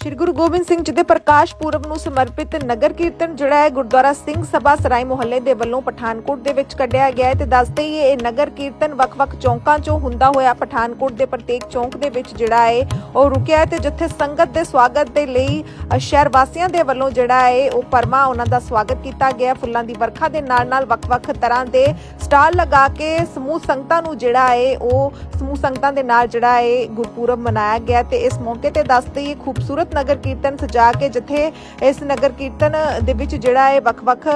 ਸ਼੍ਰੀ ਗੁਰੂ ਗੋਬਿੰਦ ਸਿੰਘ ਜੀ ਦੇ ਪ੍ਰਕਾਸ਼ ਪੁਰਬ ਨੂੰ ਸਮਰਪਿਤ ਨਗਰ ਕੀਰਤਨ ਜਿਹੜਾ ਹੈ ਗੁਰਦੁਆਰਾ ਸਿੰਘ ਸਭਾ ਸਰਾਈ ਮੁਹੱਲੇ ਦੇ ਵੱਲੋਂ ਪਠਾਨਕੋਟ ਦੇ ਵਿੱਚ ਕੱਢਿਆ ਗਿਆ ਹੈ ਤੇ ਦੱਸਦੇ ਹੀ ਇਹ ਨਗਰ ਕੀਰਤਨ ਵੱਖ-ਵੱਖ ਚੌਂਕਾਂ 'ਚੋਂ ਹੁੰਦਾ ਹੋਇਆ ਪਠਾਨਕੋਟ ਦੇ ਪ੍ਰਤੇਕ ਚੌਂਕ ਦੇ ਵਿੱਚ ਜਿਹੜਾ ਹੈ ਉਹ ਰੁਕਿਆ ਤੇ ਜਿੱਥੇ ਸੰਗਤ ਦੇ ਸਵਾਗਤ ਦੇ ਲਈ ਸ਼ਹਿਰ ਵਾਸੀਆਂ ਦੇ ਵੱਲੋਂ ਜਿਹੜਾ ਹੈ ਉਹ ਪਰਮਾ ਉਹਨਾਂ ਦਾ ਸਵਾਗਤ ਕੀਤਾ ਗਿਆ। ਫੁੱਲਾਂ ਦੀ ਵਰਖਾ ਦੇ ਨਾਲ-ਨਾਲ ਵੱਖ-ਵੱਖ ਤਰ੍ਹਾਂ ਦੇ ਸਟਾਲ ਲਗਾ ਕੇ ਸਮੂਹ ਸੰਗਤਾਂ ਨੂੰ ਜਿਹੜਾ ਹੈ ਉਹ ਸਮੂਹ ਸੰਗਤਾਂ ਦੇ ਨਾਲ ਜਿਹੜਾ ਹੈ ਗੁਰਪੁਰਬ ਮਨਾਇਆ ਗਿਆ ਤੇ ਇਸ ਮੌਕੇ ਤੇ ਦੱਸਦੇ ਹੀ ਖੂਬਸੂਰਤ ਨਗਰ ਕੀਰਤਨ ਸਜਾ ਕੇ ਜਿੱਥੇ ਇਸ ਨਗਰ ਕੀਰਤਨ ਦੇ ਵਿੱਚ ਜਿਹੜਾ ਹੈ ਵੱਖ-ਵੱਖ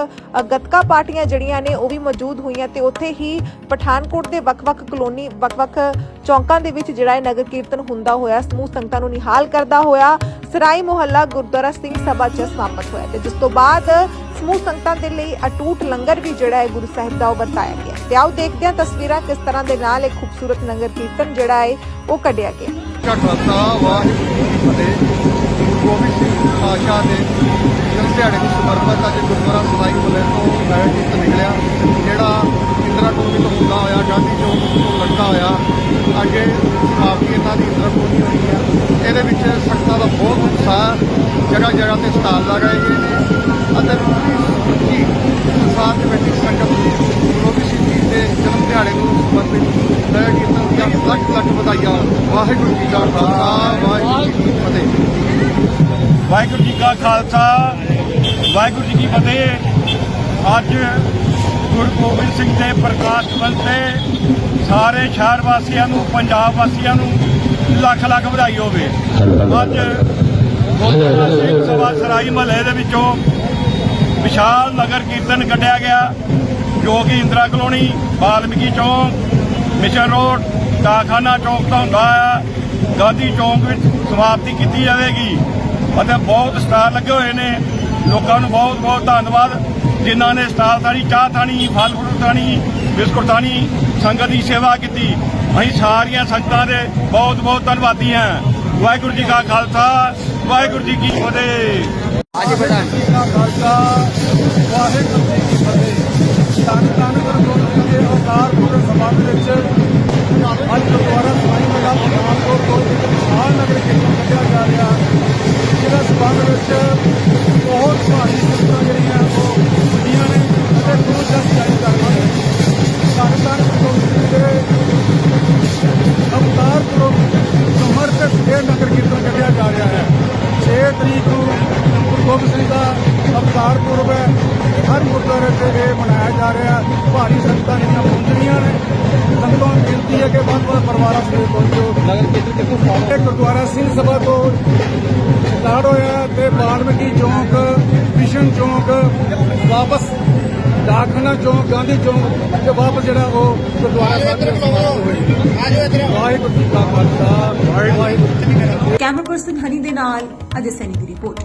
ਗੱਤਕਾ ਪਾਰਟੀਆਂ ਜਿਹੜੀਆਂ ਨੇ ਉਹ ਵੀ ਮੌਜੂਦ ਹੋਈਆਂ ਤੇ ਉੱਥੇ ਹੀ ਪਠਾਨਕੋਟ ਦੇ ਵੱਖ-ਵੱਖ ਕਲੋਨੀ, ਵੱਖ-ਵੱਖ ਚੌਂਕਾਂ ਦੇ ਵਿੱਚ ਜਿਹੜਾ ਹੈ ਨਗਰ ਕੀਰਤਨ ਹੁੰਦਾ ਹੋਇਆ, ਸਮੂਹ ਸੰਗਤਾਂ ਨੂੰ ਨਿਹਾਲ ਕਰਦਾ ਹੋਇਆ, ਸਰਾਈ ਮੁਹੱਲਾ ਗੁਰਦੁਆਰਾ ਸਿੰਘ ਸਭਾ 'ਚ ਸਮਾਪਤ ਹੋਇਆ ਤੇ ਜਿਸ ਤੋਂ ਬਾਅਦ ਸਮੂਹ ਸੰਗਤਾਂ ਦੇ ਲਈ ਅਟੂਟ ਲੰਗਰ ਵੀ ਜਿਹੜਾ ਹੈ ਗੁਰੂ ਸਾਹਿਬ ਦਾ ਉਹ ਵਰਤਾਇਆ ਗਿਆ ਤੇ ਆਓ ਦੇਖਦੇ ਹਾਂ ਤਸਵੀਰਾਂ ਕਿਸ ਤਰ੍ਹਾਂ ਦੇ ਨਾਲ ਇੱਕ ਖੂਬਸੂਰਤ ਨਗਰ ਕੀਰਤਨ ਜਿਹੜਾ ਹੈ ਉਹ ਕੱਢਿਆ ਗਿਆ। ਕਾ ਵਾਹਿਗੁਰੂ ਜੀ ਗੋਬਿੰਦ ਸਿੰਘ ਪਾਤਸ਼ਾਹ ਦੇ ਜਨਮ ਦਿਹਾੜੇ ਨੂੰ ਸਮਰਪਿਤ ਅੱਜ ਗੁਰਦੁਆਰਾ ਸਦਾਈ ਮੁੱਲੇ ਤੋਂ ਨਗਰ ਕੀਰਤਨ ਨਿਕਲਿਆ, ਜਿਹੜਾ ਇੰਦਰਾ ਟੋਲੀ ਤੋਂ ਹੁੰਦਾ ਹੋਇਆ, ਗਾਂਧੀ ਚੌਕ ਤੋਂ ਲੰਘਦਾ ਹੋਇਆ ਅੱਗੇ ਸਮਾਪਤੀ ਇਹਨਾਂ ਦੀ ਇੰਦਰਾ ਕਲੋਨੀ ਹੋਈ ਹੈ। ਇਹਦੇ ਵਿੱਚ ਸੰਗਤਾਂ ਦਾ ਬਹੁਤ ਉਤਸ਼ਾਹ ਜਗ੍ਹਾ ਜਗ੍ਹਾ ਤੇ ਸਟਾਲ ਲਗਾਏ ਗਏ ਨੇ ਅਤੇ ਜੀ ਸੰਸਾਰ ਦੇ ਵਿੱਚ ਸੰਗਤ ਗੁਰੂ ਗੋਬਿੰਦ ਸਿੰਘ ਜੀ ਦੇ ਜਨਮ ਦਿਹਾੜੇ ਨੂੰ ਸਮਰਪਿਤ ਨਗਰ ਕੀਰਤਨ ਦੀਆਂ ਲੱਖ ਲੱਖ ਵਧਾਈਆਂ। ਵਾਹਿਗੁਰੂ ਜੀ ਕਾ ਖਾਲਸਾ, ਵਾਹਿਗੁਰੂ ਜੀ ਕੀ ਫਤਿਹ। ਵਾਹਿਗੁਰੂ ਜੀ ਕਾ ਖਾਲਸਾ, ਵਾਹਿਗੁਰੂ ਜੀ ਕੀ ਫਤਿਹ। ਅੱਜ ਗੁਰੂ ਗੋਬਿੰਦ ਸਿੰਘ ਦੇ ਪ੍ਰਕਾਸ਼ ਪੰਥ ਤੇ ਸਾਰੇ ਸ਼ਹਿਰ ਵਾਸੀਆਂ ਨੂੰ, ਪੰਜਾਬ ਵਾਸੀਆਂ ਨੂੰ ਲੱਖ ਲੱਖ ਵਧਾਈ ਹੋਵੇ। ਅੱਜ ਸਿੰਘ ਸਭਾ ਸਰਾਈ ਮਹੱਲੇ ਦੇ ਵਿੱਚੋਂ ਵਿਸ਼ਾਲ ਨਗਰ ਕੀਰਤਨ ਕੱਢਿਆ ਗਿਆ, ਜੋ ਕਿ ਇੰਦਰਾ ਕਲੋਨੀ, ਬਾਲਮੀਕੀ ਚੌਂਕ, ਮਿਸ਼ਨ ਰੋਡ, ਡਾਕਖਾਨਾ ਚੌਂਕ ਤੋਂ ਹੁੰਦਾ ਆ। ਗਾਂਧੀ ਚੌਂਕ ਵਿੱਚ ਸਮਾਪਤੀ ਕੀਤੀ ਜਾਵੇਗੀ ਅਤੇ ਬਹੁਤ ਸਟਾਲ ਲੱਗੇ ਹੋਏ ਨੇ। ਲੋਕਾਂ ਨੂੰ ਬਹੁਤ ਬਹੁਤ ਧੰਨਵਾਦ। ਜਿਨ੍ਹਾਂ ਨੇ ਸਟਾਲ ਥਾਣੀ, ਚਾਹ ਥਾਣੀ, ਫਲ ਫਰੂਟ ਥਾਣੀ, ਬਿਸਕੁਟ ਥਾਣੀ ਸੰਗਤ ਦੀ ਸੇਵਾ ਕੀਤੀ। ਅਸੀਂ ਸਾਰੀਆਂ ਸੰਗਤਾਂ ਦੇ ਬਹੁਤ ਬਹੁਤ ਧੰਨਵਾਦੀ ਹਾਂ। ਵਾਹਿਗੁਰੂ ਜੀ ਕਾ ਖਾਲਸਾ, ਵਾਹਿਗੁਰੂ ਜੀ ਕੀ ਫਤਿਹ। ਅੱਜ ਵਧਾਈ ਵਾਹਿਗੁਰੂ ਜੀ ਕੀ ਫਤਿਹ ਧੰਨ ਗੁਰੂ ਗੋਬਿੰਦ ਸਿੰਘ ਅਵਤਾਰ ਪੂਰੇ ਸਮਾਜ ਵਿੱਚ ਅੱਜ ਗੁਰਦੁਆਰਾ ਸਵਾਈ ਮੇਲਾ ਪਠਾਨਕੋਟ ਤੋਂ ਇੱਕ ਵਿਸ਼ਾਲ ਨਗਰ ਕੀਰਤਨ ਜਾ ਰਿਹਾ ਜਿਹਦਾ ਸਬੰਧ ਵਿੱਚ ਬਹੁਤ ਭਾਰੀ ਸੰਗਤਾਂ ਜਿਹੜੀਆਂ ਉਹ ਹੁੰਦੀਆਂ ਨੇ ਅਤੇ ਗੁਰੂ ਜਸ ਜਾਈ ਕਰਵਾਉਂਦੇ ਨੇ ਧੰਨ ਸਿੰਘ ਦੇ ਅਵਤਾਰ ਪੁਰਬ ਸਮਰਪਿਤ ਇਹ ਨਗਰ ਕੀਰਤਨ ਕੱਢਿਆ ਜਾ ਰਿਹਾ ਹੈ। 6 ਤਰੀਕ ਨੂੰ ਗੁਰੂ ਗੋਬਿੰਦ ਸਿੰਘ ਦਾ ਅਵਤਾਰ ਪੁਰਬ ਹੈ। ਹਰ ਗੁਰਦੁਆਰੇ ਤੇ ਇਹ ਮਨਾਇਆ ਜਾ ਰਿਹਾ ਹੈ। ਭਾਰੀ ਸੰਗਤਾਂ ਜਿਹੜੀਆਂ ਪਹੁੰਚਣੀਆਂ ਨੇ। ਸੰਗਤਾਂ ਨੂੰ ਬੇਨਤੀ ਹੈ ਕਿ ਵੱਧ ਵੱਧ ਪਰਿਵਾਰਾਂ ਸਮੇਤ ਪਹੁੰਚੋ। ਨਗਰ ਕੀਰਤਨ ਕਿੱਥੋਂ ਸਟਾਰਟ ਗੁਰਦੁਆਰਾ ਸਿੰਘ ਸਭਾ ਤੋਂ ਸਟਾਰਟ ਹੋਇਆ ਤੇ ਬਾਲਮੀਕੀ ਚੌਂਕ ਮਿਸ਼ਨ ਚੌਂਕ ਵਾਪਸ ਡਾਕਖਾਨਾ ਚੌਂਕ ਗਾਂਧੀ ਚੌਂਕ ਤੇ ਵਾਪਸ ਜਿਹੜਾ ਉਹ ਗੁਰਦੁਆਰਾ ਸਾਹਿਬ ਵਾਹਿਗੁਰੂ ਜੀ ਕਾ ਖਾਲਸਾ ਵਾਹਿਗੁਰੂ ਜੀ ਕੀ ਫਤਿਹ। ਕੈਮਰਾ ਪਰਸਨ ਹਨੀ ਦੇ ਨਾਲ ਅਜੇ ਸੈਨੀ ਦੀ ਰਿਪੋਰਟ।